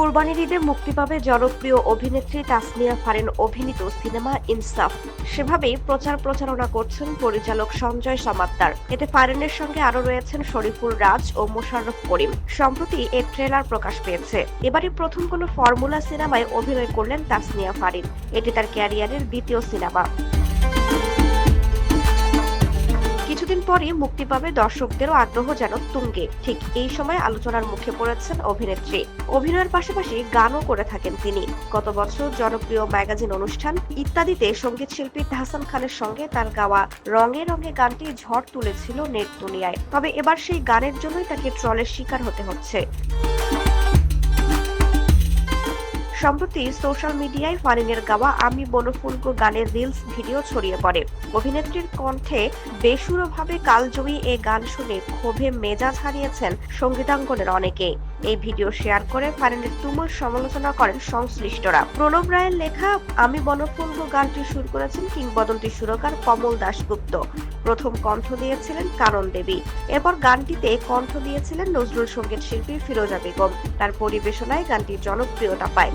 কোরবানির ঈদে মুক্তি পাবে জনপ্রিয় অভিনেত্রী তাসনিয়া ফারেন, অভিনীত সিনেমা ইনসাফ। সেভাবেই প্রচার প্রচারণা করছেন পরিচালক সঞ্জয় সমাদ্দার। এতে ফারেনের সঙ্গে আরও রয়েছেন শরীফুল রাজ ও মোশাররফ করিম। সম্প্রতি এর ট্রেলার প্রকাশ পেয়েছে। এবারই প্রথম কোনো ফর্মুলা সিনেমায় অভিনয় করলেন তাসনিয়া ফারিন। এটি তার ক্যারিয়ারের দ্বিতীয় সিনেমা। পরই মুক্তি পাবে দর্শকদেরও আগ্রহ যেন তুঙ্গে। ঠিক এই সময় আলোচনার মুখে পড়েছেন অভিনেত্রী। অভিনয়ের পাশাপাশি গানও করে থাকেন তিনি। গত বছর জনপ্রিয় ম্যাগাজিন অনুষ্ঠান ইত্যাদিতে সংগীত শিল্পী হাসান খানের সঙ্গে তার গাওয়া রঙে রঙে গানটি ঝড় তুলেছিল নেট দুনিয়ায়। তবে এবার সেই গানের জন্যই তাকে ট্রলের শিকার হতে হচ্ছে। সম্প্রতি সোশ্যাল মিডিয়ায় ফারিনের গাওয়া আমি বনফুলকো গানের রিলস ভিডিও ছড়িয়ে পড়ে। অভিনেত্রীর কণ্ঠে বেসুরোভাবে কালজয়ী এ গান শুনে ক্ষোভে মেজাজ হারিয়েছেন সঙ্গীতাঙ্গনের অনেকে। এই ভিডিও শেয়ার করে ফারিনের তুমুল সমালোচনা করেন সংশ্লিষ্টরা। প্রণব রায়ের লেখা, আমি বনফুলকো গানটি সুর করেছেন কিংবদন্তি সুরকার কমল দাশগুপ্ত। প্রথম কণ্ঠ দিয়েছিলেন কারণ দেবী। এরপর গানটিতে কণ্ঠ দিয়েছিলেন নজরুল সংগীত শিল্পী ফিরোজা বেগম। তার পরিবেশনায় গানটি জনপ্রিয়তা পায়।